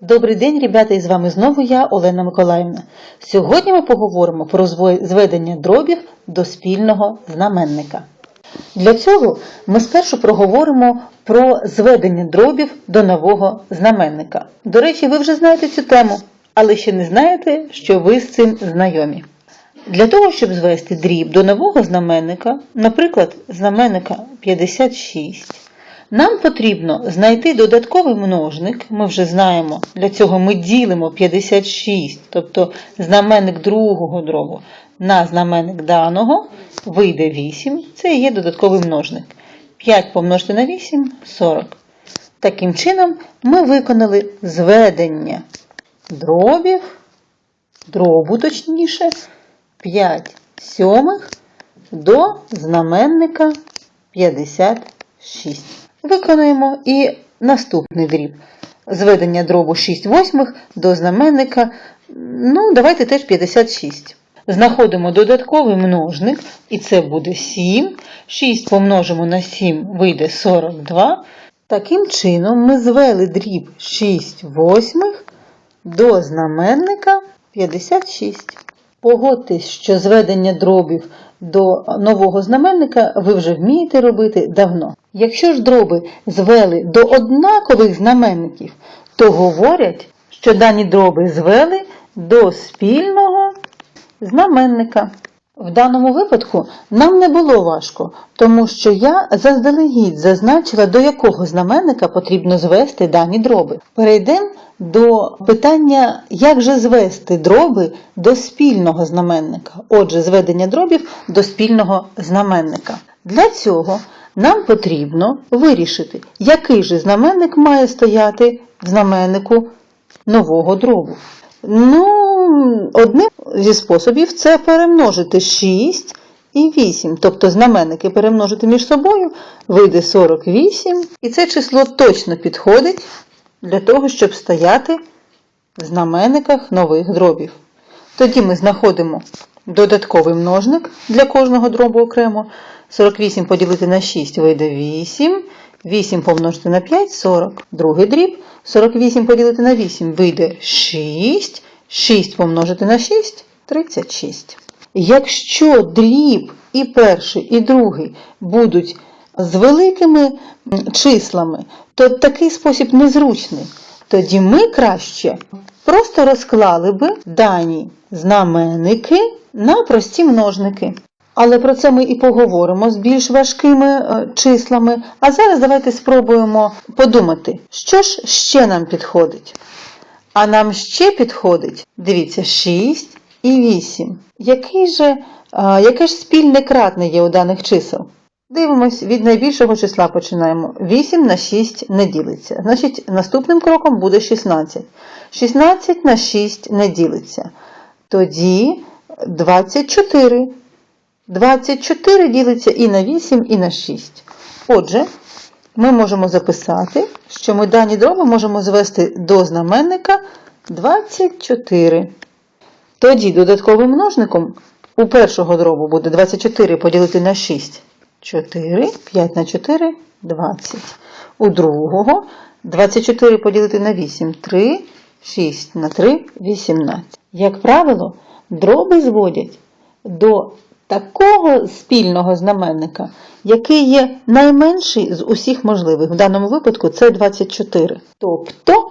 Добрий день, ребята, і з вами знову я, Олена Миколаївна. Сьогодні ми поговоримо про зведення дробів до спільного знаменника. Для цього ми спершу проговоримо про зведення дробів до нового знаменника. До речі, ви вже знаєте цю тему, але ще не знаєте, що ви з цим знайомі. Для того, щоб звести дріб до нового знаменника, наприклад, знаменника 56, нам потрібно знайти додатковий множник. Ми вже знаємо, для цього ми ділимо 56, тобто знаменник другого дробу на знаменник даного, вийде 8, це і є додатковий множник. 5 помножити на 8 40. Таким чином, ми виконали зведення дробів, дробу точніше, 5 сьомих до знаменника 56. Виконуємо і наступний дріб. Зведення дробу 6 восьмих до знаменника, ну, давайте теж 56. Знаходимо додатковий множник, і це буде 7. 6 помножимо на 7 вийде 42. Таким чином ми звели дріб 6 восьмих до знаменника 56. Погодьтесь, що зведення дробів до нового знаменника ви вже вмієте робити давно. Якщо ж дроби звели до однакових знаменників, то говорять, що дані дроби звели до спільного знаменника. В даному випадку нам не було важко, тому що я заздалегідь зазначила, до якого знаменника потрібно звести дані дроби. Перейдемо до питання, як же звести дроби до спільного знаменника. Отже, зведення дробів до спільного знаменника. Для цього нам потрібно вирішити, який же знаменник має стояти в знаменнику нового дробу. Ну, одним зі способів це перемножити 6 і 8, тобто знаменники перемножити між собою, вийде 48, і це число точно підходить для того, щоб стояти в знаменниках нових дробів. Тоді ми знаходимо додатковий множник для кожного дробу окремо. 48 поділити на 6 вийде 8. 8 помножити на 5 40. Другий дріб. 48 поділити на 8 вийде 6. 6 помножити на 6 36. Якщо дріб і перший, і другий будуть з великими числами, то такий спосіб незручний. Тоді ми краще просто розклали би дані знаменники на прості множники. Але про це ми і поговоримо з більш важкими е, числами. А зараз давайте спробуємо подумати, що ж ще нам підходить. А нам ще підходить, дивіться, 6 і 8. Який же, яке ж спільне кратне є у даних чисел? Дивимось, від найбільшого числа починаємо. 8 на 6 не ділиться. Значить, наступним кроком буде 16. 16 на 6 не ділиться. Тоді 24. 24 ділиться і на 8, і на 6. Отже, ми можемо записати, що ми дані дроби можемо звести до знаменника 24. Тоді додатковим множником у першого дробу буде 24 поділити на 6. 4, 5 на 4 20. У другого 24 поділити на 8 3, 6 на 3 18. Як правило, дроби зводять до такого спільного знаменника, який є найменший з усіх можливих. В даному випадку це 24. Тобто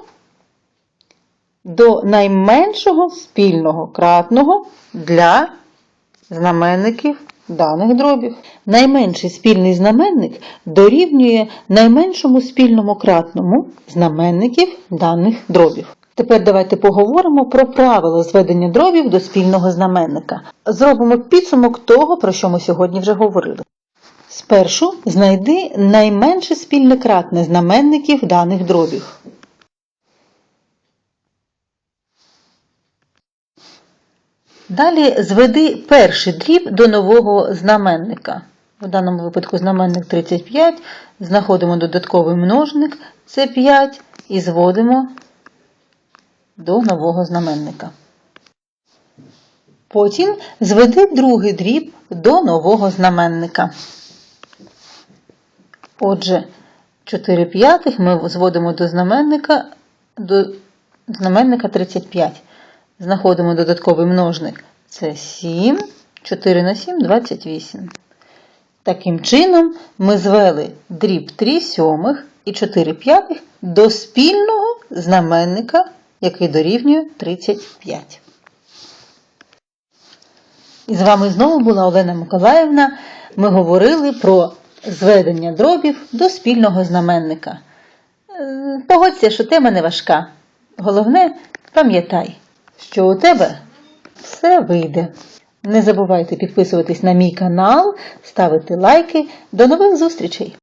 до найменшого спільного кратного для знаменників даних дробів. Найменший спільний знаменник дорівнює найменшому спільному кратному знаменників даних дробів. Тепер давайте поговоримо про правила зведення дробів до спільного знаменника. Зробимо підсумок того, про що ми сьогодні вже говорили. Спершу знайди найменше спільне кратне знаменників даних дробів. Далі зведи перший дріб до нового знаменника. В даному випадку знаменник 35, знаходимо додатковий множник, це 5, і зводимо до нового знаменника. Потім зведи другий дріб до нового знаменника. Отже, 4 п'ятих ми зводимо до знаменника до знаменника 35. Знаходимо додатковий множник. Це 7, 4 на 7, 28. Таким чином, ми звели дріб 3 сьомих і 4 п'ятих до спільного знаменника, який дорівнює 35. І з вами знову була Олена Миколаївна. Ми говорили про зведення дробів до спільного знаменника. Е, Погодься, що тема не важка. Головне, пам'ятай, що у тебе все вийде. Не забувайте підписуватись на мій канал, ставити лайки. До нових зустрічей!